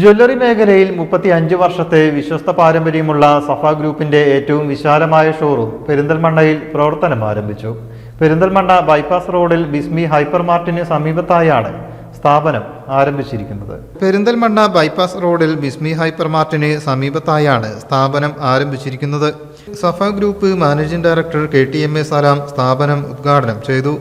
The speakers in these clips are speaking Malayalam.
ജ്വല്ലറി മേഖലയിൽ മുപ്പത്തി അഞ്ച് വർഷത്തെ വിശ്വസ്ത പാരമ്പര്യമുള്ള സഫ ഗ്രൂപ്പിന്റെ ഏറ്റവും വിശാലമായ ഷോറൂം പെരിന്തൽമണ്ണയിൽ പ്രവർത്തനം ആരംഭിച്ചു. പെരിന്തൽമണ്ണ ബൈപ്പാസ് റോഡിൽ ബിസ്മി ഹൈപ്പർ മാർട്ടിന് സമീപത്തായാണ് സ്ഥാപനം ആരംഭിച്ചിരിക്കുന്നത്. പെരിന്തൽമണ്ണ ബൈപ്പാസ് റോഡിൽ ബിസ്മി ഹൈപ്പർ മാർട്ടിന് സമീപത്തായാണ് സ്ഥാപനം ആരംഭിച്ചിരിക്കുന്നത്. Safa group managing director K T M A Salam സ്ഥാപനം ഉദ്ഘാടനം ചെയ്തു.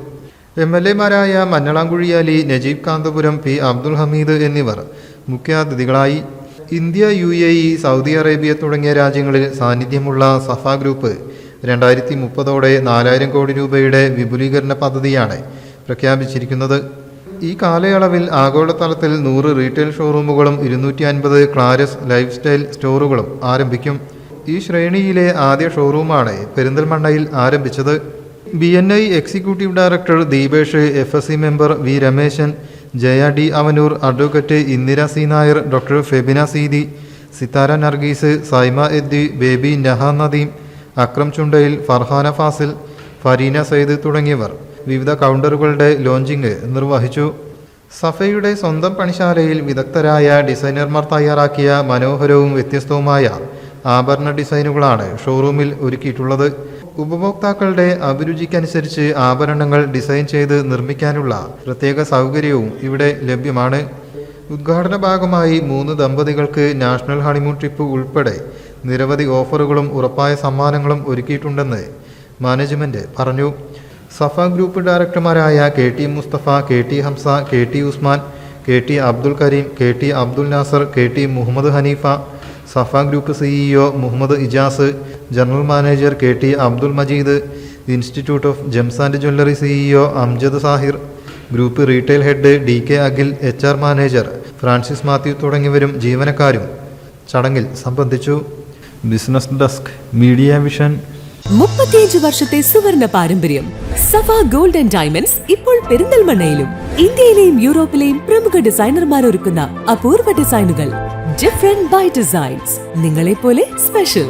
എം എൽ എമാരായ മഞ്ഞളാങ്കുഴിയാലി നജീബ് കാന്തപുരം പി അബ്ദുൽ ഹമീദ് എന്നിവർ മുഖ്യാതിഥികളായി India U A E Saudi Arabia തുടങ്ങിയ രാജ്യങ്ങളിൽ സാന്നിധ്യമുള്ള സഫ ഗ്രൂപ്പ് രണ്ടായിരത്തി മുപ്പതോടെ നാലായിരം കോടി രൂപയുടെ വിപുലീകരണ പദ്ധതിയാണ് പ്രഖ്യാപിച്ചിരിക്കുന്നത്. ഈ കാലയളവിൽ ആഗോളതലത്തിൽ നൂറ് റീറ്റെയിൽ ഷോറൂമുകളും ഇരുന്നൂറ്റി അൻപത് ക്ലാരസ് ലൈഫ് സ്റ്റൈൽ സ്റ്റോറുകളും ആരംഭിക്കും. ഈ ശ്രേണിയിലെ ആദ്യ ഷോറൂമാണ് പെരിന്തൽമണ്ണയിൽ ആരംഭിച്ചത്. B N I executive director Deepesh F S C member V Rameshan Jaya D Avanoor advocate Indira C Nair doctor Febina Seedi Sithara Nargis Saima Eddy Baby Naha Nadeem Akram Chundayil Farhana Fazil Fareena Sayyid തുടങ്ങിയവർ വിവിധ കൗണ്ടറുകളുടെ ലോഞ്ചിങ് നിർവഹിച്ചു. സഫയുടെ സ്വന്തം പണിശാലയിൽ വിദഗ്ധരായ ഡിസൈനർമാർ തയ്യാറാക്കിയ മനോഹരവും വ്യത്യസ്തവുമായ ആഭരണ ഡിസൈനുകളാണ് ഷോറൂമിൽ ഒരുക്കിയിട്ടുള്ളത്. ഉപഭോക്താക്കളുടെ അഭിരുചിക്കനുസരിച്ച് ആഭരണങ്ങൾ ഡിസൈൻ ചെയ്ത് നിർമ്മിക്കാനുള്ള പ്രത്യേക സൗകര്യവും ഇവിടെ ലഭ്യമാണ്. ഉദ്ഘാടന ഭാഗമായി മൂന്ന് ദമ്പതികൾക്ക് നാഷണൽ ഹണിമൂൺ ട്രിപ്പ് ഉൾപ്പെടെ നിരവധി ഓഫറുകളും ഉറപ്പായ സമ്മാനങ്ങളും ഒരുക്കിയിട്ടുണ്ടെന്ന് മാനേജ്മെന്റ് പറഞ്ഞു. Safa group ഡയറക്ടർമാരായ K T Mustafa K T Hamza K T Usman K T Abdul Kareem K T Abdul Nasser K T Muhammad Haneefa Safa group CEO Muhammad Ijas general manager K T Abdul Majeed institute of gems and jewellery CEO Amjad Sahir group retail head D K Akhil H R manager Francis Mathew തുടങ്ങിയവരും ജീവനക്കാരും ചടങ്ങിൽ സംബന്ധിച്ചു. Business desk media vision. മുപ്പത്തിയഞ്ച് വർഷത്തെ സുവർണ പാരമ്പര്യം സഫ ഗോൾഡ് ആൻഡ് ഡയമണ്ട്സ് ഇപ്പോൾ പെരിന്തൽമണ്ണയിലും ഇന്ത്യയിലെയും യൂറോപ്പിലെയും പ്രമുഖ ഡിസൈനർമാർ ഒരുക്കുന്ന അപൂർവ ഡിസൈനുകൾ ഡിഫറെന്റ് ബൈ ഡിസൈൻസ് നിങ്ങളെ പോലെ സ്പെഷ്യൽ